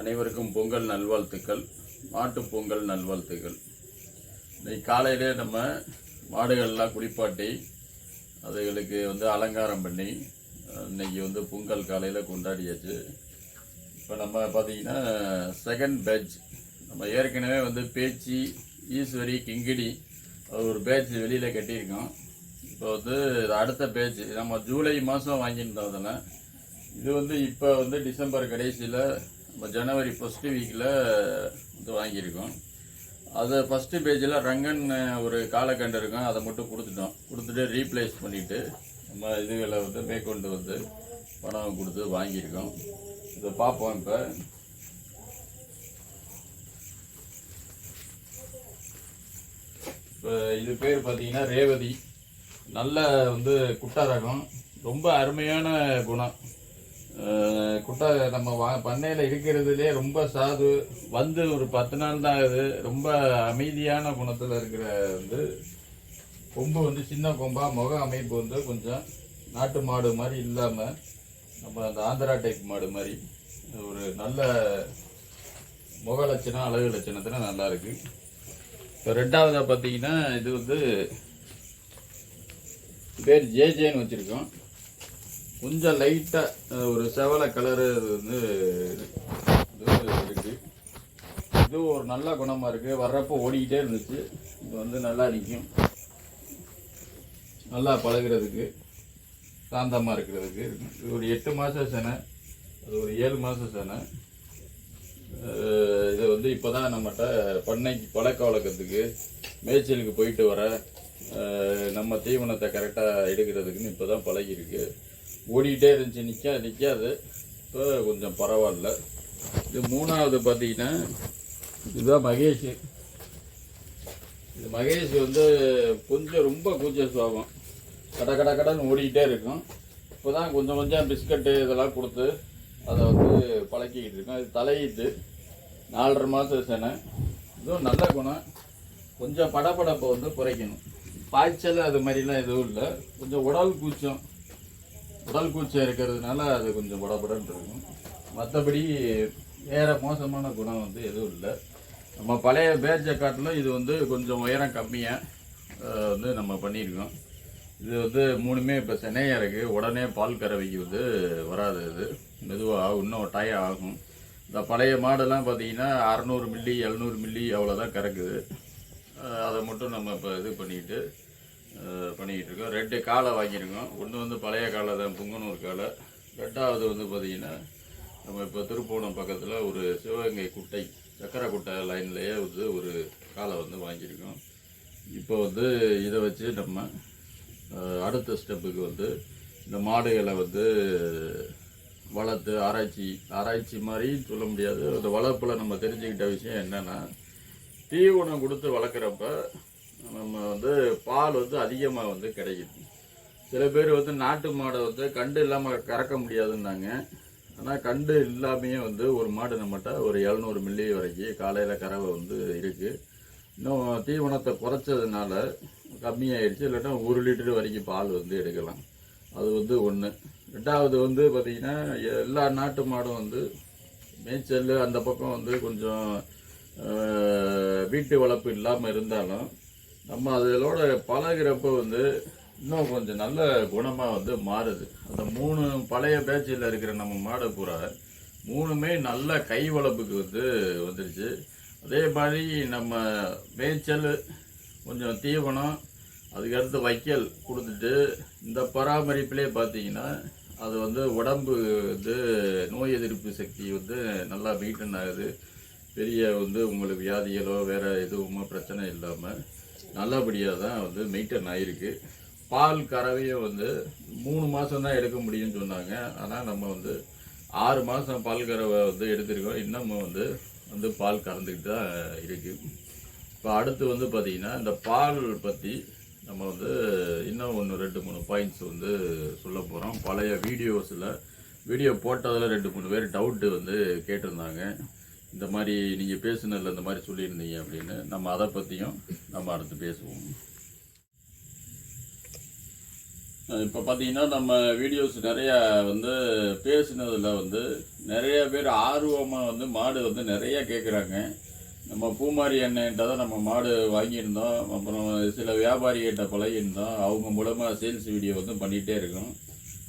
அனைவருக்கும் பொங்கல் நல்வாழ்த்துக்கள் மாட்டு பொங்கல் நல்வாழ்த்துக்கள். இன்னைக்கு காலையிலே நம்ம மாடுகள்லாம் குளிப்பாட்டி அதுகளுக்கு வந்து அலங்காரம் பண்ணி அஹ், இன்னைக்கு வந்து பொங்கல் காலையில் கொண்டாடியாச்சு. இப்போ நம்ம பார்த்தீங்கன்னா செகண்ட் பேட்ச் நம்ம ஏற்கனவே வந்து பேச்சு ஈஸ்வரி கிங்கிடி அது ஒரு பேட்ச் வெளியில் கட்டியிருக்கோம். இப்போ வந்து அடுத்த பேட்ச் நம்ம ஜூலை மாதம் வாங்கியிருந்தோம் அதில் இது வந்து இப்போ வந்து டிசம்பர் கடைசியில் நம்ம ஜனவரி ஃபஸ்ட்டு வீக்கில் வந்து வாங்கியிருக்கோம். அதை ஃபஸ்ட்டு பேஜில் ரங்கன் ஒரு காலக்கண்டு இருக்கும் அதை மட்டும் கொடுத்துட்டோம். கொடுத்துட்டு ரீப்ளேஸ் பண்ணிவிட்டு நம்ம இதுகளை வந்து மேற்கொண்டு வந்து பணம் கொடுத்து வாங்கியிருக்கோம். இதை பார்ப்போம் இப்போ. இப்போ இது பேர் பார்த்தீங்கன்னா ரேவதி. நல்ல வந்து குட்டா ரகம் ரொம்ப அருமையான குணம். குட்டா நம்ம வா பண்ணையில் இருக்கிறதுலே ரொம்ப சாது. வந்து ஒரு பத்து நாள் தான் ஆகுது. ரொம்ப அமைதியான குணத்தில் இருக்கிற வந்து கொம்பு வந்து சின்ன கொம்பாக முக அமைப்பு வந்து கொஞ்சம் நாட்டு மாடு மாதிரி இல்லாமல் நம்ம அந்த ஆந்திரா டைப் மாடு மாதிரி. ஒரு நல்ல முக லட்சணம் அழகு லட்சணத்தில் நல்லாயிருக்கு இப்போ ரெண்டாவதாக பார்த்தீங்கன்னா இது வந்து பேர் ஜேஜேன்னு வச்சுருக்கோம். கொஞ்சம் லைட்டாக ஒரு செவலை கலரு வந்து இது இருக்கு. இது ஒரு நல்ல குணமாக இருக்குது வர்றப்போ ஓடிக்கிட்டே இருந்துச்சு. இது வந்து நல்லா நிற்கும் நல்லா பழகிறதுக்கு சாந்தமாக இருக்கிறதுக்கு. இது ஒரு எட்டு மாதம் செனை. அது ஒரு ஏழு மாதம் செனை. இது வந்து இப்போ தான் நம்மகிட்ட பண்ணைக்கு பழக்க வழக்கத்துக்கு மேய்ச்சலுக்கு போயிட்டு வர நம்ம தீவனத்தை கரெக்டாக எடுக்கிறதுக்குன்னு இப்போ தான் பழகிருக்கு ஓடிக்கிட்டே இருந்துச்சு நிற்க நிற்காது இப்போ கொஞ்சம் பரவாயில்ல. இது மூணாவது பார்த்தீங்கன்னா இதுதான் மகேஷ். இது மகேஷ் வந்து கொஞ்சம் ரொம்ப கூச்ச சுவாபம் கட கட கடன்னு ஓடிக்கிட்டே இருக்கும். இப்போ தான் கொஞ்சம் கொஞ்சம் பிஸ்கட்டு இதெல்லாம் கொடுத்து அதை வந்து பழக்கிக்கிட்டு இருக்கோம். இது தலையீத்து நாலரை மாதம் சேனை. இதுவும் நல்ல குணம். கொஞ்சம் படபடப்பை வந்து குறைக்கணும். பாய்ச்சல் அது மாதிரிலாம் எதுவும் இல்லை. கொஞ்சம் உடல் கூச்சம். உடல் கூச்சம் இருக்கிறதுனால அது கொஞ்சம் படபடன்னு இருக்கும். மற்றபடி வேற மோசமான குணம் வந்து எதுவும் இல்லை. நம்ம பழைய பேட்சை காட்டிலும் இது வந்து கொஞ்சம் உயரம் கம்மியாக வந்து நம்ம பண்ணியிருக்கோம் இது வந்து மூணுமே இப்போ சென்னையாக இருக்குது உடனே பால் கறவைக்கு வந்து வராது இது மெதுவாக இன்னும் டயம் ஆகும். இந்த பழைய மாடெல்லாம் பார்த்தீங்கன்னா அறநூறு மில்லி எழுநூறு மில்லி அவ்வளோதான் கறக்குது. அதை மட்டும் நம்ம இப்போ இது பண்ணிக்கிட்டு பண்ணிக்கிட்டு இருக்கோம் ரெண்டு காலை வாங்கியிருக்கோம். ஒன்று வந்து பழைய காலை தான் புங்கனூர் காலை. ரெண்டாவது வந்து பார்த்திங்கன்னா நம்ம இப்போ திருப்பூணம் பக்கத்தில் ஒரு சிவகங்கை குட்டை சக்கரை குட்டை லைன்லேயே வந்து ஒரு காலை வந்து வாங்கியிருக்கோம். இப்போ வந்து இதை வச்சு நம்ம அடுத்த ஸ்டெப்புக்கு வந்து இந்த மாடுகளை வந்து வளர்த்து ஆராய்ச்சி ஆராய்ச்சி மாதிரி சொல்ல முடியாது. அந்த வளர்ப்பில் நம்ம தெரிஞ்சுக்கிட்ட விஷயம் என்னென்னா தீவனம் கொடுத்து வளர்க்குறப்ப நம்ம வந்து பால் வந்து அதிகமாக வந்து கிடைக்குது. சில பேர் வந்து நாட்டு மாடை வந்து கண்டு இல்லாமல் கறக்க முடியாதுன்னாங்க. ஆனால் கண்டு இல்லாமையே வந்து ஒரு மாடு நம்மகிட்ட ஒரு எழுநூறு மில்லி வரைக்கும் காலையில் கறவை வந்து இருக்குது இன்னும் தீவனத்தை குறைச்சதுனால கம்மியாயிடுச்சு. இல்லைன்னா ஒரு லிட்டர் வரைக்கும் பால் வந்து எடுக்கலாம். அது வந்து ஒன்று ரெண்டாவது வந்து பார்த்திங்கன்னா எல்லா நாட்டு மாடும் வந்து மேய்ச்சல் அந்த பக்கம் வந்து கொஞ்சம் வீட்டு வளர்ப்பு இல்லாமல் இருந்தாலும் நம்ம அதோட பழகிறப்ப வந்து இன்னும் கொஞ்சம் நல்ல குணமாக வந்து மாறுது. அந்த மூணு பழைய பேச்சில் இருக்கிற நம்ம மாடை பூரா மூணுமே நல்ல கை வளர்ப்புக்கு வந்து வந்துருச்சு. அதே மாதிரி நம்ம மேய்ச்சல் கொஞ்சம் தீவனம் அதுக்கடுத்து வைக்கல் கொடுத்துட்டு இந்த பராமரிப்பிலே பார்த்தீங்கன்னா அது வந்து உடம்பு வந்து நோய் எதிர்ப்பு சக்தி வந்து நல்லா மெயின்டைன் ஆகுது. பெரிய வந்து உங்களுக்கு வியாதிகளோ வேறு எதுவுமோ பிரச்சனை இல்லாமல் நல்லபடியாக தான் வந்து மெயின்டைன் ஆகிருக்கு பால் கறவையும் வந்து மூணு மாதம் தான் எடுக்க முடியும்னு சொன்னாங்க. ஆனால் நம்ம வந்து ஆறு மாதம் பால் கறவை வந்து எடுத்திருக்கோம். இன்னமும் வந்து வந்து பால் கறந்துக்கிட்டு தான் இருக்குது இப்போ அடுத்து வந்து பார்த்திங்கன்னா இந்த பால் பற்றி நம்ம வந்து இன்னும் ஒன்று ரெண்டு மூணு பாயிண்ட்ஸ் வந்து சொல்ல போகிறோம் பழைய வீடியோஸில் வீடியோ போட்டதில் ரெண்டு மூணு பேர் டவுட்டு வந்து கேட்டிருந்தாங்க. இந்த மாதிரி நீங்கள் பேசுனதில் இந்த மாதிரி சொல்லியிருந்தீங்க அப்படின்னு நம்ம அதை பற்றியும் நம்ம அடுத்து பேசுவோம். இப்போ பார்த்தீங்கன்னா நம்ம வீடியோஸ் நிறையா வந்து பேசினதில் வந்து நிறைய பேர் ஆர்வமாக வந்து மாடு வந்து நிறைய கேட்குறாங்க நம்ம பூமாரி எண்ணெய்கிட்ட தான் நம்ம மாடு வாங்கியிருந்தோம். அப்புறம் சில வியாபாரிகிட்ட பழகியிருந்தோம். அவங்க மூலமாக சேல்ஸ் வீடியோ வந்து பண்ணிகிட்டே இருக்கோம்.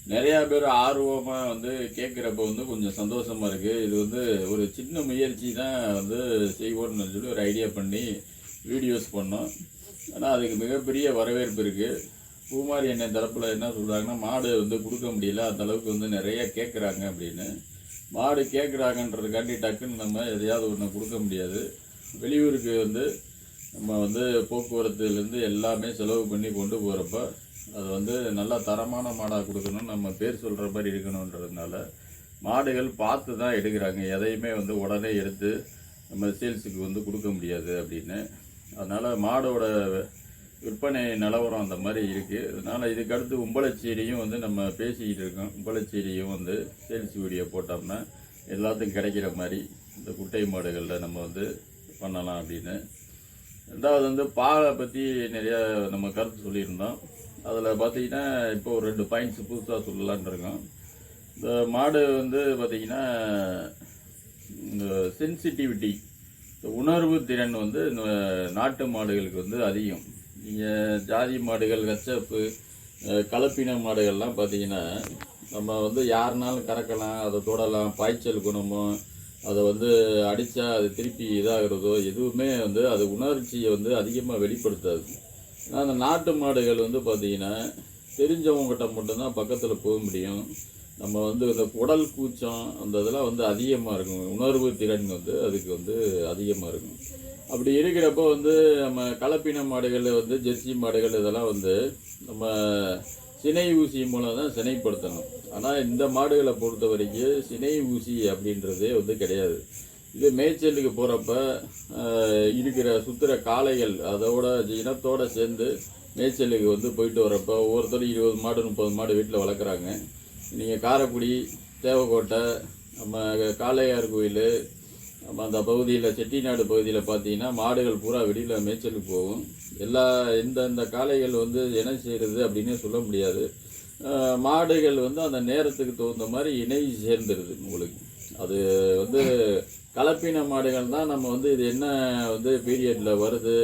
நிறையா பேர் ஆர்வமாக வந்து கேட்குறப்ப வந்து கொஞ்சம் சந்தோஷமாக இருக்குது இது வந்து ஒரு சின்ன முயற்சி தான் வந்து செய்வோம்னு சொல்லி ஒரு ஐடியா பண்ணி வீடியோஸ் பண்ணோம். ஆனால் அதுக்கு மிகப்பெரிய வரவேற்பு இருக்குது பூமாரி எண்ணெய் தரப்பில் என்ன சொல்கிறாங்கன்னா மாடு வந்து கொடுக்க முடியல அந்த அளவுக்கு வந்து நிறையா கேட்குறாங்க அப்படின்னு. மாடு கேட்குறாங்கன்றதுக்காண்டி டக்குன்னு நம்ம எதையாவது ஒன்று கொடுக்க முடியாது. வெளியூருக்கு வந்து நம்ம வந்து போக்குவரத்துலேருந்து எல்லாமே செலவு பண்ணி கொண்டு போகிறப்ப அது வந்து நல்லா தரமான மாடாக கொடுக்கணும் நம்ம பேர் சொல்கிற மாதிரி இருக்கணுன்றதுனால மாடுகள் பார்த்து தான் எடுக்கிறாங்க. எதையுமே வந்து உடனே எடுத்து நம்ம சேல்ஸுக்கு வந்து கொடுக்க முடியாது அப்படின்னு. அதனால் மாடோட விற்பனை நிலவரம் அந்த மாதிரி இருக்குது அதனால் இதுக்கு அடுத்து உம்பளச்சேரியும் வந்து நம்ம பேசிக்கிட்டு இருக்கோம். உம்பளச்சேரியும் வந்து சேல்ஸ் வீடியோ போட்டோம்னா எல்லாத்துக்கும் கிடைக்கிற மாதிரி இந்த குட்டை மாடுகளில் நம்ம வந்து பண்ணலாம் அப்படின்னு. ரெண்டாவது வந்து பாலை பற்றி நிறையா நம்ம கருத்து சொல்லியிருந்தோம். அதில் பார்த்தீங்கன்னா இப்போ ஒரு ரெண்டு பாயிண்ட்ஸ் புதுசாக சொல்லலான்னு இருக்கோம். இந்த மாடு வந்து பார்த்தீங்கன்னா இந்த சென்சிட்டிவிட்டி இந்த உணர்வு திறன் வந்து இந்த நாட்டு மாடுகளுக்கு வந்து அதிகம். நீங்கள் ஜாதி மாடுகள் கச்சப்பு கலப்பின மாடுகள்லாம் பார்த்திங்கன்னா நம்ம வந்து யாருனாலும் கறக்கலாம் அதை தொடலாம் பாய்ச்சல் குணமோ அதை வந்து அடித்தா அது திருப்பி இதாகிறதோ எதுவுமே வந்து அது உணர்ச்சியை வந்து அதிகமாக வெளிப்படுத்தாது. ஆனால் அந்த நாட்டு மாடுகள் வந்து பார்த்தீங்கன்னா தெரிஞ்சவங்ககிட்ட மட்டும்தான் பக்கத்தில் போக முடியும். நம்ம வந்து இந்த குடல் கூச்சம் அந்த இதெல்லாம் வந்து அதிகமாக இருக்கும். உணர்வு திறன் வந்து அதுக்கு வந்து அதிகமாக இருக்கும். அப்படி இருக்கிறப்போ வந்து நம்ம கலப்பின மாடுகள் வந்து ஜெர்சி மாடுகள் இதெல்லாம் வந்து நம்ம சினை ஊசி மூலம் தான் சினைப்படுத்தணும். ஆனால் இந்த மாடுகளை பொறுத்த வரைக்கும் சினை ஊசி அப்படின்றதே வந்து கிடையாது. இது மேய்ச்சலுக்கு போகிறப்ப இருக்கிற சுற்றுற காளைகள் அதோட இனத்தோடு சேர்ந்து மேய்ச்சலுக்கு வந்து போயிட்டு வரப்போ ஒவ்வொருத்தரும் இருபது மாடு முப்பது மாடு வீட்டில் வளர்க்குறாங்க. நீங்கள் காரைக்குடி தேவக்கோட்டை நம்ம காளையார் கோயில் நம்ம அந்த பகுதியில் செட்டிநாடு பகுதியில் பார்த்தீங்கன்னா மாடுகள் பூரா வெளியில் மேய்ச்சலுக்கு போகும். எல்லா எந்தெந்த காளைகள் வந்து என்ன செய்கிறது அப்படின்னே சொல்ல முடியாது. மாடுகள் வந்து அந்த நேரத்துக்கு தகுந்த மாதிரி இணை சேர்ந்துருது உங்களுக்கு. அது வந்து கலப்பின மாடுகள் தான் நம்ம வந்து இது என்ன வந்து பீரியடில் வருது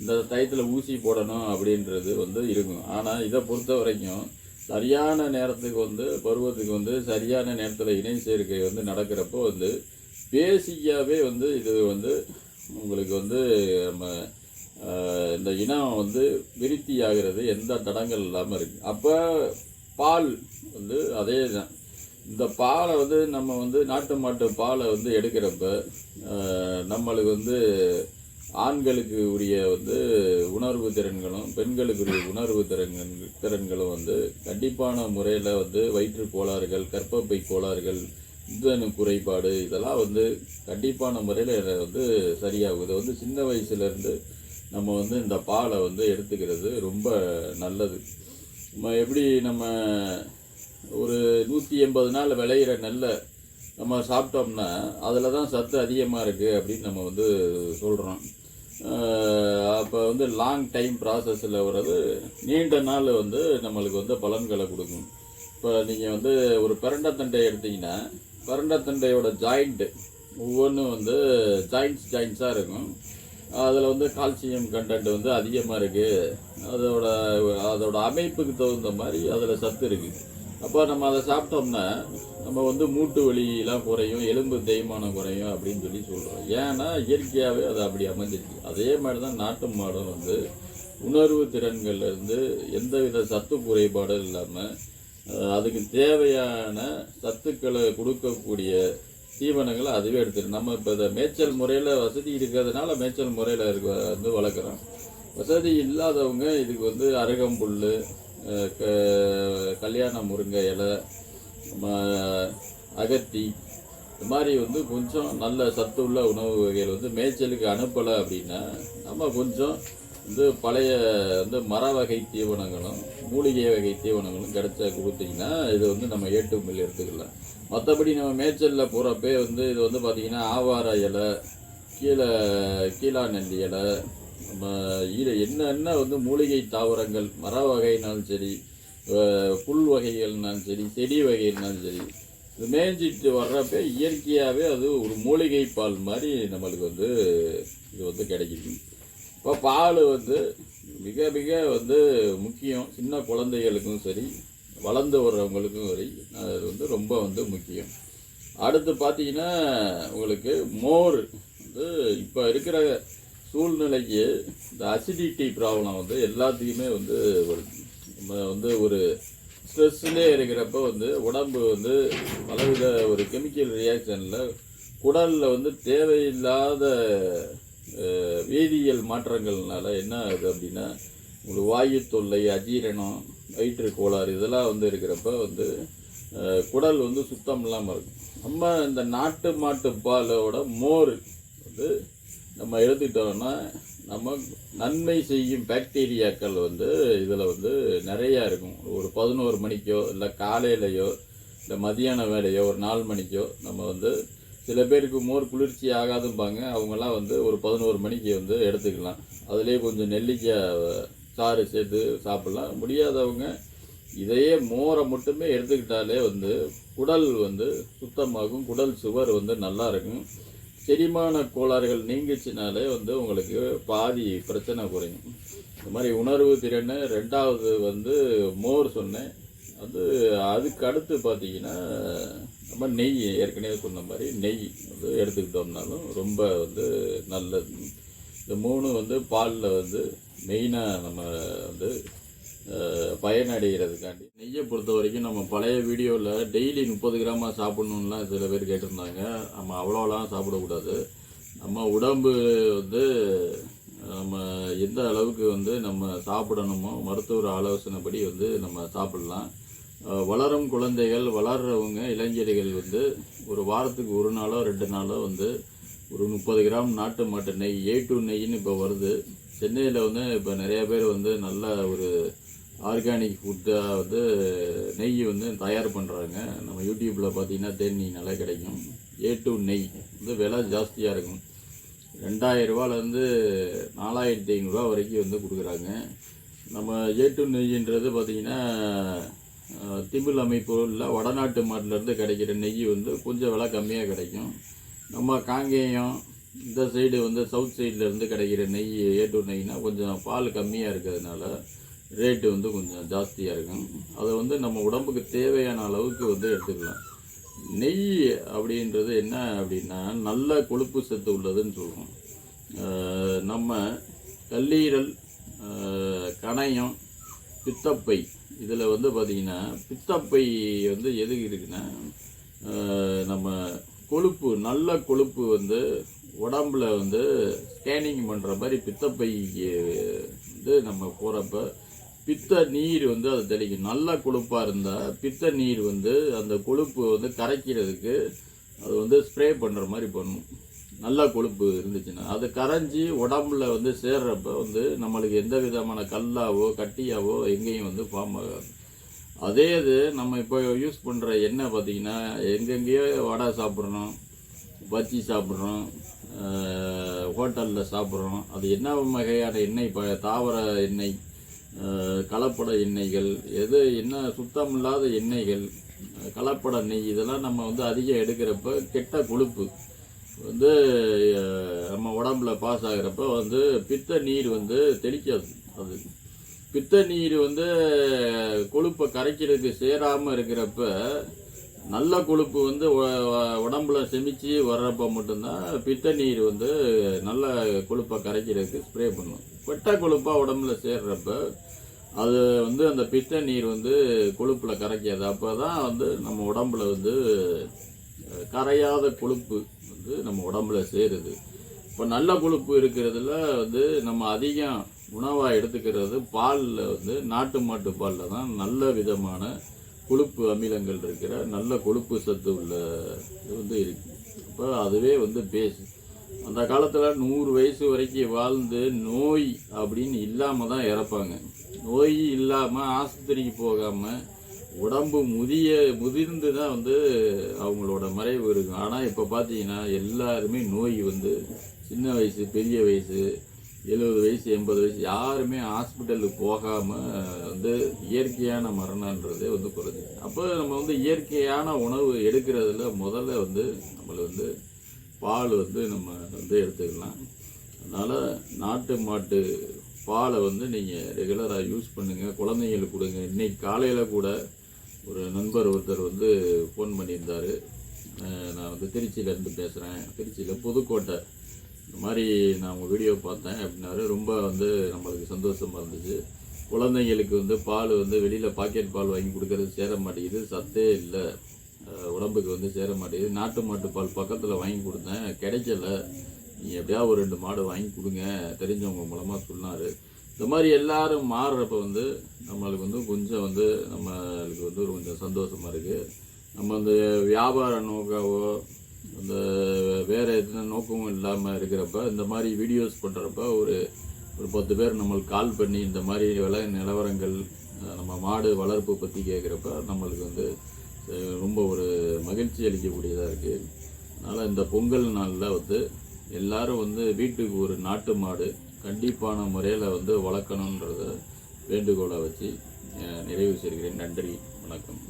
இந்த டயத்தில் ஊசி போடணும் அப்படின்றது வந்து இருக்கும். ஆனால் இதை பொறுத்த வரைக்கும் சரியான நேரத்துக்கு வந்து பருவத்துக்கு வந்து சரியான நேரத்தில் இணை சேர்க்கை வந்து நடக்கிறப்போ வந்து பேசிக்காகவே வந்து இது வந்து உங்களுக்கு வந்து நம்ம இந்த இனம் வந்து விருத்தி ஆகிறது எந்த தடங்கள் இல்லாமல் இருக்குது அப்போ பால் வந்து அதே தான். இந்த பாலை வந்து நம்ம வந்து நாட்டு மாட்டு பாலை வந்து எடுக்கிறப்ப நம்மளுக்கு வந்து ஆண்களுக்கு உரிய வந்து உணர்வு திறன்களும் பெண்களுக்கு உரிய உணர்வு திறன்கள் திறன்களும் வந்து கண்டிப்பான முறையில் வந்து வயிற்று கோளாறுகள் கற்பப்பை கோளாறுகள் இந்தனு குறைபாடு இதெல்லாம் வந்து கண்டிப்பான முறையில் வந்து சரியாகும். இதை வந்து சின்ன வயசுலேருந்து நம்ம வந்து இந்த பாலை வந்து எடுத்துக்கிறது ரொம்ப நல்லது. நம்ம எப்படி நம்ம ஒரு நூற்றி எண்பது நாள் விளையிற நெல்லை நம்ம சாப்பிட்டோம்னா அதில் தான் சத்து அதிகமாக இருக்குது அப்படின்னு நம்ம வந்து சொல்கிறோம் அப்போ வந்து லாங் டைம் ப்ராசஸில் வர்றது நீண்ட நாள் வந்து நம்மளுக்கு வந்து பலன்களை கொடுக்கும். இப்போ நீங்கள் வந்து ஒரு பரண்டத்தண்டை எடுத்தீங்கன்னா பரண்டத்தண்டையோட ஜாயிண்ட்டு ஒவ்வொன்றும் வந்து ஜாயிண்ட்ஸ் ஜாயிண்ட்ஸாக இருக்கும். அதில் வந்து கால்சியம் கண்டென்ட் வந்து அதிகமாக இருக்குது அதோட அதோட அமைப்புக்கு தகுந்த மாதிரி அதில் சத்து இருக்குது அப்போ நம்ம அதை சாப்பிட்டோம்னா நம்ம வந்து மூட்டு வலியெலாம் குறையும் எலும்பு தேய்மானம் குறையும் அப்படின்னு சொல்லி சொல்கிறோம் ஏன்னா இயற்கையாகவே அது அப்படி அமைஞ்சிருக்கு. அதே மாதிரி தான் நாட்டு மாடும் வந்து உணர்வு திறன்கள்லேருந்து எந்தவித சத்து குறைபாடும் இல்லாமல் அதுக்கு தேவையான சத்துக்களை கொடுக்கக்கூடிய தீவனங்களை அதுவே எடுத்துரும் நம்ம இப்போ இந்த மேய்ச்சல் முறையில் வசதி இருக்கிறதுனால மேய்ச்சல் முறையில் இருக்க வந்து வளர்க்குறோம். வசதி இல்லாதவங்க இதுக்கு வந்து அருகம்புல் கல்யாண முருங்கை இலை ம- அகத்தி இந்த மாதிரி வந்து கொஞ்சம் நல்ல சத்துள்ள உணவு வகைகள் வந்து மேய்ச்சலுக்கு அனுப்பலை அப்படின்னா நம்ம கொஞ்சம் வந்து பழைய வந்து மர வகை தீவனங்களும் மூலிகை வகை தீவனங்களும் கிடைச்சா கொடுத்தீங்கன்னா இது வந்து நம்ம ஏட்டு எடுத்துக்கலாம். மற்றபடி நம்ம மேய்ச்சலில் போகிறப்பே வந்து இது வந்து பார்த்திங்கன்னா ஆவார இலை கீழே கீழா நெல்லி இலை ஈர என்னென்ன வந்து மூலிகை தாவரங்கள் மர வகைனாலும் சரி புல் வகைகள்னாலும் சரி செடி வகைகள்னாலும் சரி இது மேய்ஞ்சிட்டு வர்றப்ப இயற்கையாகவே அது ஒரு மூலிகை பால் மாதிரி நம்மளுக்கு வந்து இது வந்து கிடைக்குது. இப்போ பால் வந்து மிக மிக வந்து முக்கியம். சின்ன குழந்தைகளுக்கும் சரி வளர்ந்து வர்றவங்களுக்கும் சரி அது வந்து ரொம்ப வந்து முக்கியம். அடுத்து பார்த்தீங்கன்னா உங்களுக்கு மோர் வந்து இப்போ இருக்கிற சூழ்நிலைக்கு இந்த அசிடிட்டி ப்ராப்ளம் வந்து எல்லாத்துக்குமே வந்து வருது நம்ம வந்து ஒரு ஸ்ட்ரெஸ்லே இருக்கிறப்ப வந்து உடம்பு வந்து பலவித ஒரு கெமிக்கல் ரியாக்ஷனில் குடலில் வந்து தேவையில்லாத வேதியியல் மாற்றங்கள்னால என்ன ஆகுது அப்படின்னா உங்களுக்கு வாயு தொல்லை அஜீரணம் வயிற்று கோளாறு இதெல்லாம் வந்து இருக்கிறப்ப வந்து குடல் வந்து சுத்தம் இல்லாமல் இருக்கும். நம்ம இந்த நாட்டு மாட்டு பாலோட மோர் வந்து நம்ம எடுத்துக்கிட்டோம்னா நம்ம நன்மை செய்யும் பாக்டீரியாக்கள் வந்து இதில் வந்து நிறையா இருக்கும். ஒரு பதினோரு மணிக்கோ இல்லை காலையிலையோ இல்லை மதியான வேலையோ ஒரு நாலு மணிக்கோ நம்ம வந்து சில பேருக்கு மோர் குளிர்ச்சி ஆகாதும்பாங்க. அவங்கெல்லாம் வந்து ஒரு பதினோரு மணிக்கு வந்து எடுத்துக்கலாம். அதுலேயே கொஞ்சம் நெல்லிக்காய் சாறு சேர்த்து சாப்பிட்லாம். முடியாதவங்க இதையே மோரை மட்டுமே எடுத்துக்கிட்டாலே வந்து குடல் வந்து சுத்தமாகும். குடல் சுவர் வந்து நல்லா இருக்கும். செரிமான கோளாறுகள் நீங்கிச்சுனாலே வந்து உங்களுக்கு பாதி பிரச்சனை குறையும். இந்த மாதிரி உணர்வு திறன் ரெண்டாவது வந்து மோர் சொன்னேன். அது அதுக்கு அடுத்து பார்த்தீங்கன்னா நம்ம நெய் ஏற்கனவே சொன்ன மாதிரி நெய் வந்து எடுத்துக்கிட்டோம்னாலும் ரொம்ப வந்து நல்லது. இந்த மூணு வந்து பாலில் வந்து மெயினாக நம்ம வந்து பயனடைகிறதுக்காண்டி. நெய்யை பொறுத்த வரைக்கும் நம்ம பழைய வீடியோவில் டெய்லி முப்பது கிராமாக சாப்பிட்ணுன்னுலாம் சில பேர் கேட்டிருந்தாங்க. நம்ம அவ்வளோலாம் சாப்பிடக்கூடாது. நம்ம உடம்பு வந்து நம்ம எந்த அளவுக்கு வந்து நம்ம சாப்பிடணுமோ மருத்துவர் ஆலோசனைப்படி வந்து நம்ம சாப்பிடலாம். வளரும் குழந்தைகள் வளர்கிறவங்க இளைஞர்கள் வந்து ஒரு வாரத்துக்கு ஒரு நாளோ ரெண்டு நாளோ வந்து ஒரு முப்பது கிராம் நாட்டு மாட்டு நெய் ஏ டூ நெய்ன்னு இப்போ வருது. சென்னையில் வந்து இப்போ நிறைய பேர் வந்து நல்ல ஒரு ஆர்கானிக் ஃபுட்டாக வந்து நெய் வந்து தயார் பண்ணுறாங்க நம்ம யூடியூப்பில் பார்த்தீங்கன்னா தேனி நல்லா கிடைக்கும். ஏ டூ நெய் வந்து விலை ஜாஸ்தியாக இருக்கும். ரெண்டாயிரரூபாலேருந்து நாலாயிரத்தி ஐநூறுரூவா வரைக்கும் வந்து கொடுக்குறாங்க. நம்ம ஏ டூ நெய்ன்றது பார்த்திங்கன்னா திமிழ் அமைப்பு அமைப்புகளில் வடநாட்டு மாட்டிலேருந்து கிடைக்கிற நெய் வந்து கொஞ்சம் விலை கம்மியாக கிடைக்கும். நம்ம காங்கேயம் இந்த சைடு வந்து சவுத் சைட்லேருந்து கிடைக்கிற நெய் ஏ டூ நெய்னால் கொஞ்சம் பால் கம்மியாக இருக்கிறதுனால ரேட்டு வந்து கொஞ்சம் ஜாஸ்தியாக இருக்கும். அதை வந்து நம்ம உடம்புக்கு தேவையான அளவுக்கு வந்து எடுத்துக்கலாம். நெய் அப்படின்றது என்ன அப்படின்னா நல்ல கொழுப்பு சத்து உள்ளதுன்னு சொல்லுவோம் நம்ம கல்லீரல் கணையம் பித்தப்பை இதில் வந்து பார்த்திங்கன்னா பித்தப்பை வந்து எதுக்கு இருக்குன்னா நம்ம கொழுப்பு நல்ல கொழுப்பு வந்து உடம்புல வந்து ஸ்கேனிங் பண்ணுற மாதிரி பித்தப்பைக்கு வந்து நம்ம போகிறப்ப பித்த நீர் வந்து அது தெளிக்கும். நல்லா கொழுப்பாக இருந்தால் பித்த நீர் வந்து அந்த கொழுப்பு வந்து கரைக்கிறதுக்கு அது வந்து ஸ்ப்ரே பண்ணுற மாதிரி பண்ணும். நல்லா கொழுப்பு இருந்துச்சுன்னா. அது கரைஞ்சி உடம்புல வந்து சேர்றப்ப வந்து நம்மளுக்கு எந்த விதமான கல்லாவோ கட்டியாவோ எங்கேயும் வந்து ஃபார்ம் ஆகாது. அதே இது நம்ம இப்போ யூஸ் பண்ணுற எண்ணெய் பார்த்தீங்கன்னா எங்கெங்கேயோ வடை சாப்பிட்றோம் பஜ்ஜி சாப்பிட்றோம் ஹோட்டலில் சாப்பிட்றோம். அது என்ன வகையான எண்ணெய்? இப்போ தாவர எண்ணெய். கலப்பட எண்ணெய்கள் எது என்ன சுத்தம் இல்லாத எண்ணெய்கள் கலப்பட நெய் இதெல்லாம் நம்ம வந்து அதிகம் எடுக்கிறப்ப கெட்ட கொழுப்பு. வந்து நம்ம உடம்புல பாஸ் ஆகிறப்ப வந்து பித்த நீர் வந்து தெளிக்காது அது. பித்த நீர் வந்து கொழுப்பை கரைக்கிறதுக்கு சேராமல் இருக்கிறப்ப நல்ல கொழுப்பு வந்து உடம்புல செமிச்சு வர்றப்ப மட்டும்தான் பித்த நீர் வந்து நல்ல கொழுப்பை கரைக்கிறதுக்கு ஸ்ப்ரே பண்ணும் வெட்ட கொழுப்பாக உடம்புல சேர்றப்ப அது வந்து அந்த பித்த நீர் வந்து கொழுப்பில் கரைக்காது. அப்போ தான் வந்து நம்ம உடம்புல வந்து கரையாத கொழுப்பு வந்து நம்ம உடம்புல சேருது. இப்போ நல்ல கொழுப்பு இருக்கிறதுல வந்து நம்ம அதிகம் உணவாக எடுத்துக்கிறது பாலில் வந்து நாட்டு மாட்டு பாலில் தான் நல்ல விதமான கொழுப்பு அமிலங்கள் இருக்கிற நல்ல கொழுப்பு சத்து உள்ள இது வந்து இருக்குது அப்போ அதுவே வந்து பேஸ் அந்த காலத்தில் நூறு வயசு வரைக்கும் வாழ்ந்து நோய் அப்படின்னு இல்லாமல் தான் இறப்பாங்க. நோய் இல்லாமல் ஆஸ்பத்திரிக்கு போகாமல் உடம்பு முதிய முதிர்ந்து தான் வந்து அவங்களோட மறைவு இருக்கும். ஆனால் இப்போ பார்த்தீங்கன்னா எல்லாருமே நோய் வந்து சின்ன வயசு பெரிய வயசு எழுபது வயசு எண்பது வயசு யாருமே ஹாஸ்பிட்டலுக்கு போகாமல் வந்து இயற்கையான மரணன்றதே வந்து குறைஞ்சி அப்போ நம்ம வந்து இயற்கையான உணவு எடுக்கிறதுல முதல்ல வந்து நம்மளை வந்து பால் வந்து நம்ம வந்து எடுத்துக்கலாம். அதனால் நாட்டு மாட்டு பாலை வந்து நீங்கள் ரெகுலராக யூஸ் பண்ணுங்கள் குழந்தைங்களுக்கு கொடுங்க. இன்றைக்கி காலையில் கூட ஒரு நண்பர் ஒருத்தர் வந்து ஃபோன் பண்ணியிருந்தார். நான் வந்து திருச்சியிலேருந்து பேசுகிறேன் திருச்சியில் புதுக்கோட்டை இந்த மாதிரி நான் உங்கள் வீடியோ பார்த்தேன் அப்படின்னாரு. ரொம்ப வந்து நம்மளுக்கு சந்தோஷமாக இருந்துச்சு. குழந்தைங்களுக்கு வந்து பால் வந்து வெளியில் பாக்கெட் பால் வாங்கி கொடுக்கறது சேர மாட்டேங்குது. சத்தே இல்லை. உடம்புக்கு வந்து சேர மாட்டேங்குது. நாட்டு மாட்டு பால் பக்கத்தில் வாங்கி கொடுத்தேன். கிடைக்கல. நீங்கள் எப்படியா ஒரு ரெண்டு மாடு வாங்கி கொடுங்க தெரிஞ்சவங்க மூலமாக சொன்னார். இந்த மாதிரி எல்லாரும் மாறுறப்ப வந்து நம்மளுக்கு வந்து கொஞ்சம் வந்து நம்மளுக்கு வந்து கொஞ்சம் சந்தோஷமாக இருக்குது நம்ம அந்த வியாபார நோக்காவோ அந்த வேறு எதுனா நோக்கமும் இல்லாமல் இருக்கிறப்ப இந்த மாதிரி வீடியோஸ் பண்ணுறப்ப ஒரு ஒரு பத்து பேர் நம்மளுக்கு கால் பண்ணி இந்த மாதிரி விலை நிலவரங்கள் நம்ம மாடு வளர்ப்பு பற்றி கேட்குறப்ப நம்மளுக்கு வந்து ரொம்ப ஒரு மகிழ்ச்சி அளிக்கக்கூடியதாக இருக்குது அதனால் இந்த பொங்கல் நாளில் வந்து எல்லோரும் வந்து வீட்டுக்கு ஒரு நாட்டு மாடு கண்டிப்பான முறையில் வந்து வளர்க்கணுன்றத வேண்டுகோளை வச்சு நிறைவு செய்கிறேன். நன்றி வணக்கம்.